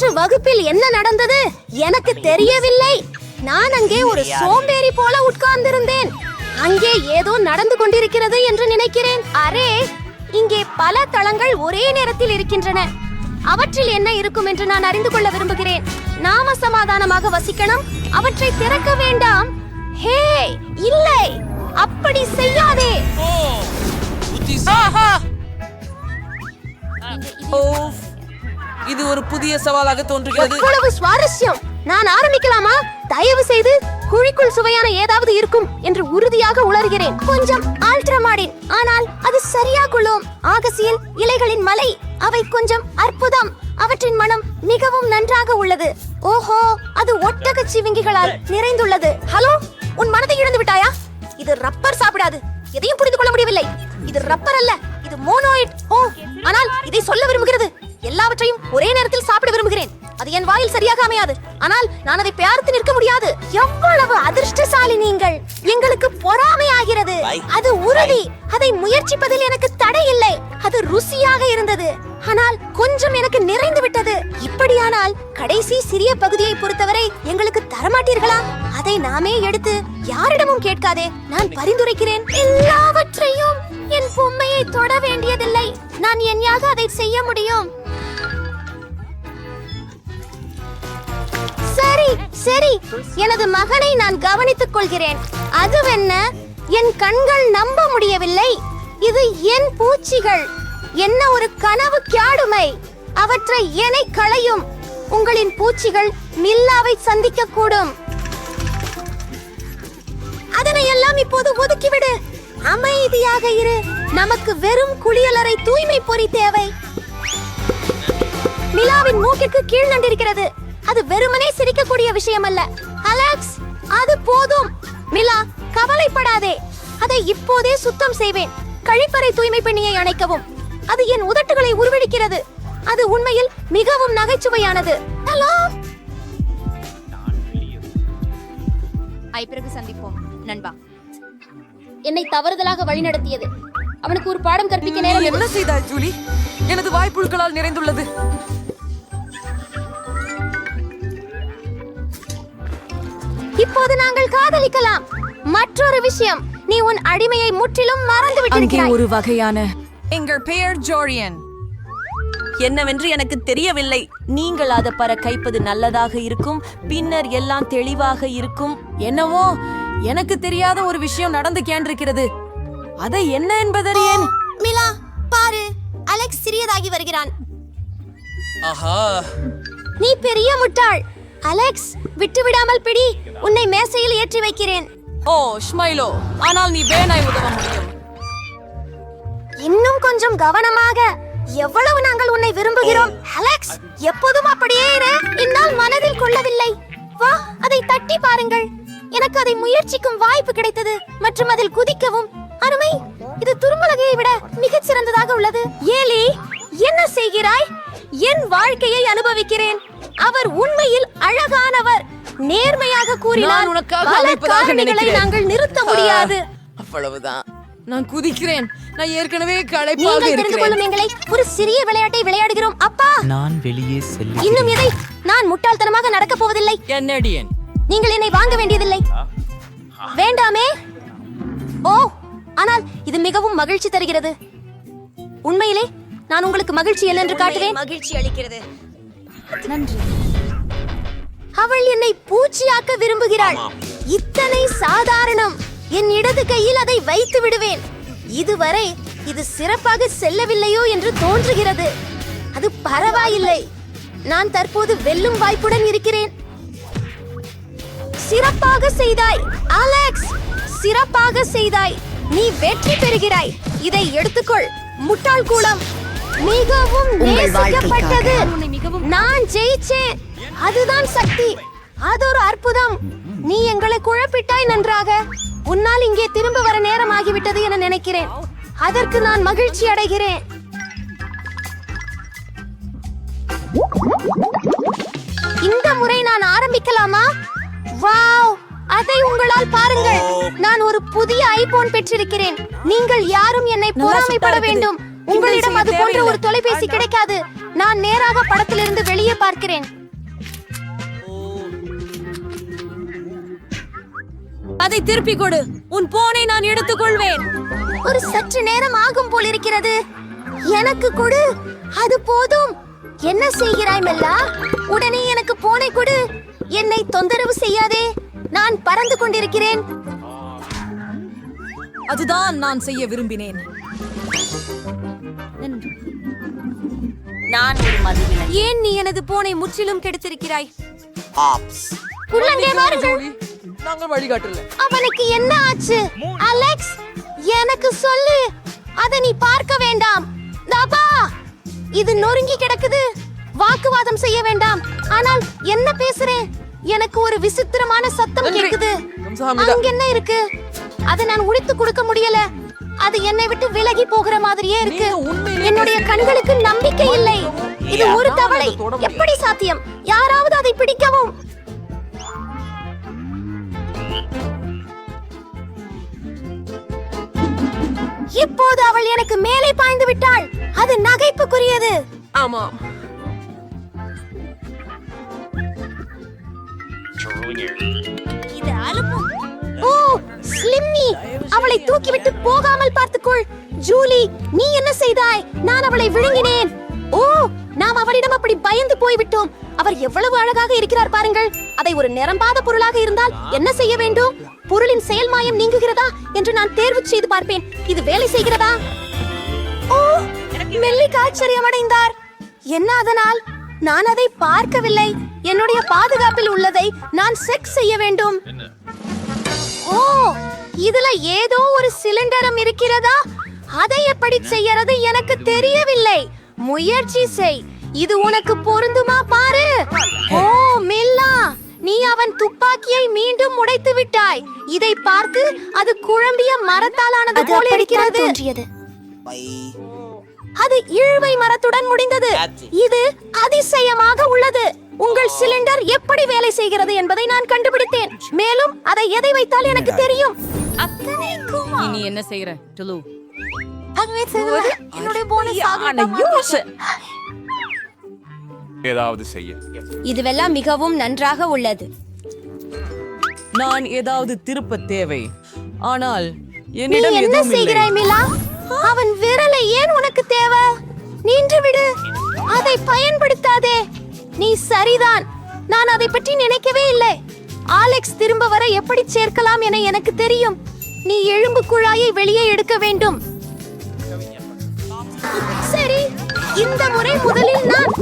நேற்று வகுப்பில் என்ன நடந்தது? எனக்கு தெரியவில்லை. நான் அங்கே ஒரு சோம்பேறி போல உட்கார்ந்திருந்தேன். அங்கே ஏதோ நடந்து கொண்டிருக்கிறது என்று நினைக்கிறேன். அரே இங்கே பல தளங்கள் ஒரே நேரத்தில் இருக்கின்றன. அவற்றில் என்ன இருக்கும் என்று நான் அறிந்து கொள்ள விரும்புகிறேன். நாம சமாதானமாக வசிக்கணும். அவற்றை திறக்க வேண்டாம். ஹே இல்லை. அப்படி செய்யாதே. புதிய சவாலாக தோன்றுகிறது. எவ்வளவு சுவாரஸ்யம். நான் ஆரம்பிக்கலாமா? தயவு செய்து குழிக்குள் சுவையான ஏதாவது இருக்கும் என்று உறுதியாக உணர்கிறேன். கொஞ்சம் ஆல்ட்ரமாடின். ஆனால் அது சரியாகுள்ளோம். ஆகசியில் இலைகளின் மலை அவை கொஞ்சம் அற்புதம். அவற்றின் மனம் மிகவும் நன்றாக உள்ளது. ஓஹோ அது ஒட்டக சிவிங்கிகளால் நிறைந்துள்ளது. ஹலோ உன் மனதை இழந்து விட்டாயா? இது ரப்பர் சாப்பிடாது. எதையும் புரிந்து கொள்ள முடியவில்லை. இது ரப்பர் அல்ல இது மோனோயிட். ஓ ஆனால் இதை சொல்ல விரும்புகிறது. எல்லாவற்றையும் ஒரே நேரத்தில் சாப்பிட விரும்புகிறேன். அது என் வாயில் சரியாக அமையாது. ஆனால் நான் அதை பார்த்து நிற்க முடியாது. எவ்வளவு அதிர்ஷ்டசாலி நீங்கள். எங்களுக்கு பொறாமை ஆகிறது அது உறுதி. அதை முயற்சிப்பதில் எனக்கு தடை இல்லை. அது ருசியாக இருந்தது. ஆனால் கொஞ்சம் எனக்கு நிறைந்து விட்டது. இப்படியானால் கடைசி சிறிய பகுதியை பொறுத்தவரை எங்களுக்கு தரமாட்டீர்களா? அதை நாமே எடுத்து யாரிடமும் கேட்காதே. நான் பரிந்துரைக்கிறேன். எல்லாவற்றையும் என் பொம்மையை தொட வேண்டியதில்லை. நான் என்யாக அதை செய்ய முடியும். சரி சரி. எனது மகனை நான் கவனித்துக் கொள்கிறேன். அதுவென்ன? என் கண்கள் நம்ப முடியவில்லை. இது என் பூச்சிகள். என்ன ஒரு கனவு கியாடுமை? அவற்றை என்னை களையும். உங்களின் பூச்சிகள் மில்லாவை சந்திக்க கூடும் அதனை எல்லாம் இப்போது ஒதுக்கிவிடு. அமைதியாக இரு. நமக்கு வெறும் குளியலறை தூய்மை பொறி தேவை. மிலாவின் மூக்கிற்கு கீழ் நண்டிருக்கிறது. அது வெறுமனே சிரிக்கக்கூடிய விஷயம் அல்ல அலெக்ஸ் அது போதும். மிலா கவலைப்படாதே. அதை இப்போதே சுத்தம் செய்வேன். கழிப்பறை தூய்மை பெண்ணியை அணைக்கவும். அது என் உதட்டுகளை உருவெடுக்கிறது. அது உண்மையில் மிகவும் நகைச்சுவையானது. ஹலோ? ஐ பிறகு சந்திப்போம். நண்பா. என்னை தவறுதலாக வழிநடத்தியது. அவனுக்கு ஒரு பாடம் கற்பிக்க நேரம் என்ன செய்தாய் ஜூலி? எனது வாய்ப்புழுக்களால் நிறைந்துள்ளது. இப்போது நாங்கள் காதலிக்கலாம். மற்றொரு விஷயம் நீ உன் அடிமையை முற்றிலும் மறந்து அங்கே விட்டிருக்கிறாய் ஒரு வகையான எங்கள் பெயர் ஜோரியன். என்னவென்று எனக்கு தெரியவில்லை. நீங்கள் அதை பற கைப்பது நல்லதாக இருக்கும் பின்னர் எல்லாம் தெளிவாக இருக்கும். என்னவோ எனக்கு தெரியாத ஒரு விஷயம் நடந்து கேண்டிருக்கிறது. அதை என்ன என்பதறியேன்? மிலா பாரு அலெக்ஸ் சிறியதாகி வருகிறான். ஆஹா. நீ பெரிய முட்டாள். அலெக்ஸ் விட்டு விடாமல் பிடி. உன்னை மேசையில் ஏற்றி வைக்கிறேன். ஓ ஸ்மைலோ ஆனால் நீ வேனாய் உதவ முடியும். இன்னும் கொஞ்சம் கவனமாக. எவ்வளவு நாங்கள் உன்னை விரும்புகிறோம். அலெக்ஸ் எப்போதும் அப்படியே இரு. என்னால் மனதில் கொள்ளவில்லை. வா அதை தட்டி பாருங்கள். எனக்கு அதை முயற்சிக்கும் வாய்ப்பு கிடைத்தது மற்றும் அதில் குதிக்கவும். அருமை இது துரும்பலகையை விட மிகச் சிறந்ததாக உள்ளது. ஏலி என்ன செய்கிறாய்? என் வாழ்க்கையை அனுபவிக்கிறேன். அவர் உண்மையில் அழகானவர். நேர்மையாக கூறினால் நான் உனக்காக பல அமைப்பதாக காரணிகளை நினைக்கிறேன். நாங்கள் நிறுத்த முடியாது. அவ்வளவுதான். நான் குதிக்கிறேன். நான் ஏற்கனவே களைப்பாக இருக்கிறேன். எங்களை ஒரு சிறிய விளையாட்டை விளையாடுகிறோம். அப்பா! நான் வெளியே செல்ல இன்னும் எதை? நான் முட்டாள்தனமாக நடக்கப் போவதில்லை. கென்னடியன் நீங்கள் என்னை வாங்க வேண்டியதில்லை. வேண்டாமே? ஓ! ஆனால் இது மிகவும் மகிழ்ச்சி தருகிறது. உண்மையிலே நான் உங்களுக்கு மகிழ்ச்சி என்னென்று காட்டுவேன். மகிழ்ச்சி அளிக்கிறது. அவள் என்னை பூச்சியாக்க விரும்புகிறாள். இத்தனை சாதாரணம். என் இடது கையில் அதை வைத்து விடுவேன். இதுவரை இது சிறப்பாக செல்லவில்லையோ என்று தோன்றுகிறது. அது பரவாயில்லை. நான் தற்போது வெல்லும் வாய்ப்புடன் இருக்கிறேன். சிறப்பாக செய்தாய் அலெக்ஸ் சிறப்பாக செய்தாய். நீ வெற்றி பெறுகிறாய். இதை எடுத்துக்கொள். முட்டாள் கூலம் மிகவும் நேசிக்கப்பட்டது. நான் ஜெயிச்சேன். அதுதான் சக்தி. அது ஒரு அற்புதம். நீ எங்களை குழப்பிட்டாய் நன்றாக. உன்னால் இங்கே திரும்ப வர நேரம் ஆகிவிட்டது என நினைக்கிறேன். அதற்கு நான் மகிழ்ச்சி அடைகிறேன். இந்த முறை நான் ஆரம்பிக்கலாமா? வாவ்! அதை உங்களால் பாருங்கள். நான் ஒரு புதிய ஐபோன் பெற்றிருக்கிறேன். நீங்கள் யாரும் என்னை பொறாமைப்பட. வேண்டும். உங்களிடம் அது போன்ற. ஒரு தொலைபேசி கிடைக்காது. நான் நேராக படத்திலிருந்து வெளியே பார்க்கிறேன். அதை திருப்பிக் கொடு. உன் போனை நான் எடுத்துக்கொள்வேன். ஒரு சற்று நேரம் ஆகும் போல் இருக்கிறது. எனக்கு கொடு. அது போதும். என்ன செய்கிறாய் மெல்லா? உடனே எனக்கு போனை கொடு. என்னை தொந்தரவு செய்யாதே. நான் பறந்து கொண்டிருக்கிறேன். அதுதான் நான் செய்ய விரும்பினேன். நான் ஒரு மதுவிலன். ஏன் நீ எனது போனை முற்றிலும் கெடுத்திருக்கிறாய்? உள்ளங்கே வாருங்கள். நாங்கள் வழிகாட்டல. அவனுக்கு என்ன ஆச்சு? அலெக்ஸ் எனக்கு சொல்லு. அதை நீ பார்க்க வேண்டாம். தபா இது நொறுங்கி கிடக்குது. வாக்குவாதம் செய்ய வேண்டாம். ஆனால் என்ன பேசுறேன்? எனக்கு ஒரு விசித்திரமான சத்தம். கேக்குது. அங்க என்ன இருக்கு? அதை நான் உடைத்து கொடுக்க முடியல. அது என்னை விட்டு விலகி போகிற மாதிரியே இருக்கு. என்னுடைய கண்களுக்கு நம்பிக்கை இல்லை. இது ஒரு தவளை. எப்படி சாத்தியம்? யாராவது அதை பிடிக்கவும். இப்போது அவள் எனக்கு மேலே பாய்ந்து விட்டாள். அது நகைப்புக்குரியது. ஆமாம் ஓ ஸ்லிம்மி அவளை தூக்கிவிட்டு போகாமல் பார்த்துக்கொள். ஜூலி நீ என்ன செய்தாய்? நான் அவளை விழுங்கினேன். ஓ நாம் அவளிடம் அப்படி பயந்து போய்விட்டோம். அவர் எவ்வளவு அழகாக இருக்கிறார் பாருங்கள். அதை ஒரு நிரம்பாத பொருளாக இருந்தால் என்ன செய்ய வேண்டும்? பொருளின் செயல்மாயம் நீங்குகிறதா என்று நான் தேர்வு செய்து பார்ப்பேன். இது வேலை செய்கிறதா? ஓ மெல்லிக் ஆச்சரியமடைந்தார் என்ன அதனால்? நான் அதை பார்க்கவில்லை. என்னுடைய பாதுகாப்பில் உள்ளதை நான் செக் செய்ய வேண்டும். ஓ இதுல ஏதோ ஒரு சிலிண்டரம் இருக்கிறதா? அதை எப்படி செய்யறது எனக்கு தெரியவில்லை. முயற்சி செய். இது உனக்கு பொருந்துமா பாரு. ஓ மில்லா நீ அவன் துப்பாக்கியை மீண்டும் உடைத்து விட்டாய். இதை பார்த்து அது குழம்பிய மரத்தாலானது போல இருக்கிறது. அது இழுவை மரத்துடன் முடிந்தது. இது அதிசயமாக உள்ளது. உங்கள் சிலிண்டர் எப்படி வேலை செய்கிறது என்பதை நான் கண்டுபிடித்தேன். மேலும் அதை எதை வைத்தால் எனக்கு தெரியும். நீ என்ன செய்யற டுலு. என்னுடைய போனஸ் ஏதாவது செய்ய. இதுவெல்லாம் மிகவும் நன்றாக உள்ளது. நான் ஏதாவது திருப்ப தேவை. ஆனால் என்னிடம் என்ன செய்கிறாய் மிலா? அவன் விரலை ஏன் உனக்கு தேவை? நின்று விடு அதை பயன்படுத்தாதே. நீ சரிதான். நான் அதை பற்றி நினைக்கவே இல்லை. ஆலெக்ஸ் திரும்ப வர எப்படி சேர்க்கலாம் என எனக்கு தெரியும். நீ எலும்பு குழாயை வெளியே எடுக்க வேண்டும். சரி இந்த முறை முதலில் நான்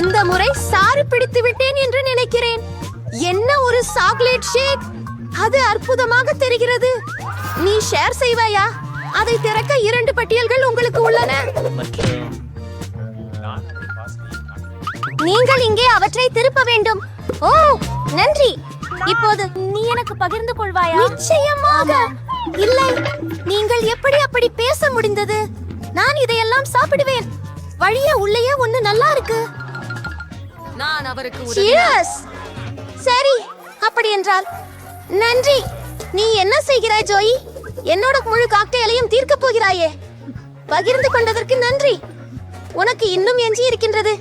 இந்த முறை சாறு பிடித்து விட்டேன் என்று நினைக்கிறேன். என்ன ஒரு சாக்லேட் ஷேக்? அது அற்புதமாக தெரிகிறது. நீ ஷேர் செய்வாயா? அதை திறக்க இரண்டு பட்டியல்கள் உங்களுக்கு உள்ளன. நீங்கள் இங்கே அவற்றை திருப்ப வேண்டும். ஓ நன்றி. இப்போது நீ எனக்கு பகிர்ந்து கொள்வாயா? நிச்சயமாக. இல்லை. நீங்கள் எப்படி அப்படி பேச முடிந்தது? நான் இதையெல்லாம் சாப்பிடுவேன். வழிய உள்ளேயே ஒண்ணு நல்லா இருக்கு. நான் அவருக்கு! சரி அப்படி என்றால் நன்றி. நீ என்ன செய்கிறாய் ஜோயி? என்னோட முழு காக்டெயிலையும் தீர்க்கப் போகிறாயே. பகிர்ந்து கொண்டதற்கு நன்றி. உனக்கு இன்னும் எஞ்சி இருக்கின்றது.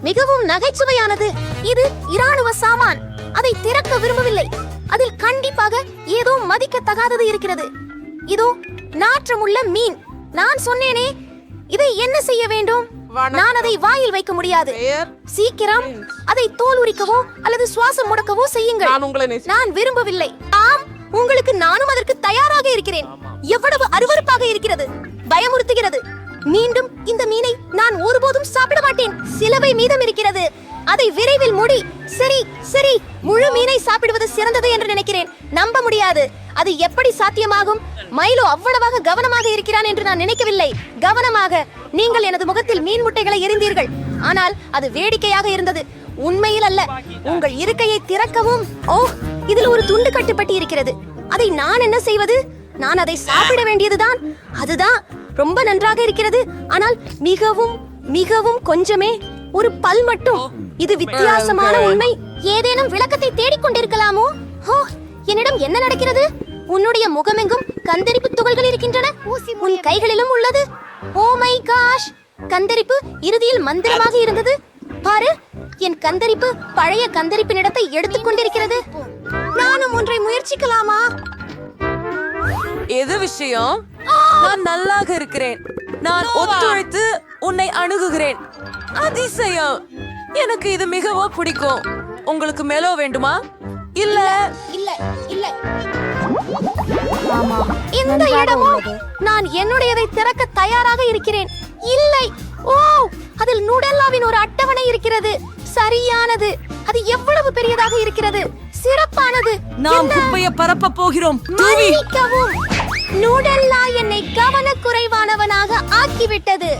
மிகவும் நகைச்சுவையானது. இது இராணுவ சாமான். அதை திறக்க விரும்பவில்லை. அதில் கண்டிப்பாக ஏதோ மதிக்கத்தகாதது இருக்கிறது. இதோ நாற்றமுள்ள மீன். நான் சொன்னேனே இதை என்ன செய்ய வேண்டும்? நான் அதை வாயில் வைக்க முடியாது. சீக்கிரம் அதை தோல் உரிக்கவோ அல்லது சுவாசம் முடக்கவோ செய்யுங்கள். நான் விரும்பவில்லை. ஆம் உங்களுக்கு நானும் அதற்கு தயாராக இருக்கிறேன். எவ்வளவு அருவருப்பாக இருக்கிறது. பயமுறுத்துகிறது. மீண்டும் இந்த மீனை நான் ஒருபோதும் சாப்பிட மாட்டேன். சிலவை மீதம் இருக்கிறது. அதை விரைவில் முடி சரி சரி முழு மீனை சாப்பிடுவது சிறந்தது என்று நினைக்கிறேன். நம்ப முடியாது. அது எப்படி சாத்தியமாகும்? மைலோ அவ்வளவாக கவனமாக இருக்கிறான் என்று நான் நினைக்கவில்லை. கவனமாக. நீங்கள் எனது முகத்தில் மீன் முட்டைகளை எறிந்தீர்கள். ஆனால் அது வேடிக்கையாக இருந்தது. உண்மையில் அல்ல. உங்கள் இருக்கையை திறக்கவும் ஓ இதில் ஒரு துண்டு கட்டுப்பட்டு இருக்கிறது. அதை நான் என்ன செய்வது? நான் அதை சாப்பிட வேண்டியதுதான். அதுதான். ரொம்ப நன்றாக இருக்கிறது. ஆனால் மிகவும் மிகவும் கொஞ்சமே ஒரு பல் மட்டும். இது வித்தியாசமான உண்மை. ஏதேனும் விளக்கத்தை தேடிக் கொண்டிருக்கலாமோ ஹோ என்னிடம் என்ன நடக்கிறது? உன்னுடைய முகமெங்கும் கந்தரிப்பு துகள்கள் இருக்கின்றன. உன் கைகளிலும் உள்ளது. Oh my cash! கந்தரிப்பு இறுதியில் மந்திரமாக இருந்தது. பாரு என் கந்தரிப்பு பழைய கந்தரிப்பின் இடத்தை எடுத்துக் கொண்டிருக்கிறது. நானும் ஒன்றை முயற்சிக்கலாமா? எது விஷயம்? நான் நல்லாக இருக்கிறேன். நான் ஒத்துழைத்து உன்னை அணுகுகிறேன். அதிசயம். எனக்கு இது மிகவும் பிடிக்கும். உங்களுக்கு மெலோ வேண்டுமா? இல்ல. இல்ல இல்ல. இந்த இடமும் நான் என்னுடையதை திறக்க தயாராக இருக்கிறேன். இல்லை. ஓ அதில் நுடல்லாவின் ஒரு அட்டவணை இருக்கிறது. சரியானது. அது எவ்வளவு பெரியதாக இருக்கிறது? சிறப்பானது. நாம்? குப்பையை பரப்ப போகிறோம். தூவி. மன்னிக்கவும். நூடல்லா என்னை கவனக்குறைவானவனாக ஆக்கிவிட்டது.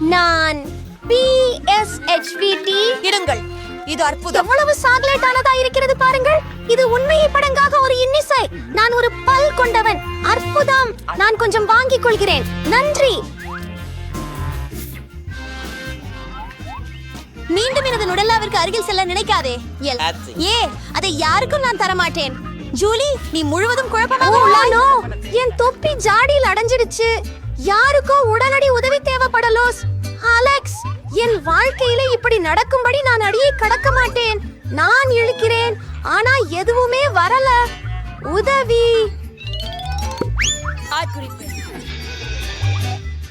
நான் பிஎஸ்ஹெச்விடி இடுங்கள். இது அற்புதம். எவ்வளவு சாக்லேட் ஆனதா இருக்கிறது பாருங்கள். இது உண்மையை படங்காக ஒரு இன்னிசை. நான் ஒரு பல் கொண்டவன். அற்புதம். நான் கொஞ்சம் வாங்கிக் கொள்கிறேன். நன்றி. மீண்டும் எனது நுடல்லாவிற்கு அருகில் செல்ல நினைக்காதே. ஏ அதை யாருக்கும் நான் தர மாட்டேன் ஜூலி நீ முழுவதும் குழப்பமாக உள்ளானோ என் தொப்பி ஜாடியில் அடைஞ்சிடுச்சு. யாருக்கோ உடனடி உதவி தேவைப்படலோஸ். அலெக்ஸ் என் வாழ்க்கையில இப்படி நடக்கும்படி நான் அடியை கடக்க மாட்டேன். நான் இழுக்கிறேன். ஆனா எதுவுமே வரல. உதவி.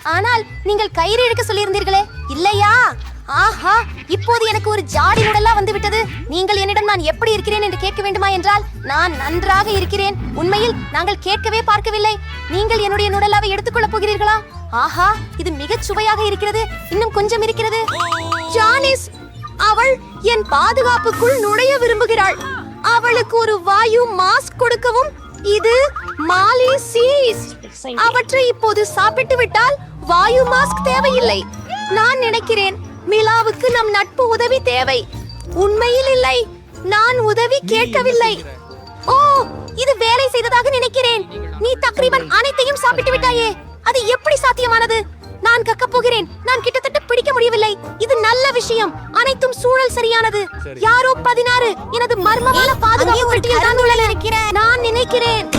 ஆனால் நீங்கள் கயிறு இழுக்க சொல்லியிருந்தீர்களே. இல்லையா? ஆஹா இப்போது எனக்கு ஒரு ஜாடி நுடலா வந்து விட்டது நீங்கள் என்னிடம் நான் எப்படி இருக்கிறேன் என்று கேட்க வேண்டுமா என்றால் நான் நன்றாக இருக்கிறேன். உண்மையில் நாங்கள் கேட்கவே பார்க்கவில்லை. நீங்கள் என்னுடைய நுடலாவை எடுத்துக்கொள்ளப் போகிறீர்களா? ஆஹா இது மிகச் சுவையாக இருக்கிறது. இன்னும் கொஞ்சம் இருக்கிறது. ஜானிஸ் அவள் என் பாதுகாப்புக்குள் நுழைய விரும்புகிறாள். அவளுக்கு ஒரு வாயு மாஸ்க் கொடுக்கவும் இது மாலி சீஸ். அவற்றை இப்போது சாப்பிட்டு விட்டால் வாயு மாஸ்க் தேவையில்லை. நான் நினைக்கிறேன் மிலாவுக்கு நம் நட்பு உதவி தேவை. உண்மையில் இல்லை. நான் உதவி கேட்கவில்லை. ஓ இது வேலை செய்ததாக நினைக்கிறேன். நீ தக்ரீபன் அனைத்தையும் சாப்பிட்டு விட்டாயே. அது எப்படி சாத்தியமானது? நான் கக்கப் போகிறேன். நான் கிட்டத்தட்ட பிடிக்க முடியவில்லை. இது நல்ல விஷயம். அனைத்தும் சூழல் சரியானது. யாரோ பதினாறு எனது மர்மமான பாதுகாப்பு பெட்டியில் தான் உள்ளன நான் நினைக்கிறேன்.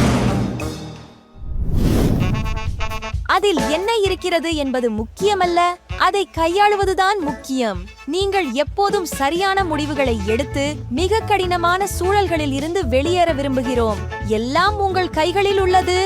அதில் என்ன இருக்கிறது என்பது முக்கியமல்ல. அதை கையாளுவதுதான் முக்கியம். நீங்கள் எப்போதும் சரியான முடிவுகளை எடுத்து மிக கடினமான சூழல்களில் இருந்து வெளியேற விரும்புகிறோம். எல்லாம் உங்கள் கைகளில் உள்ளது.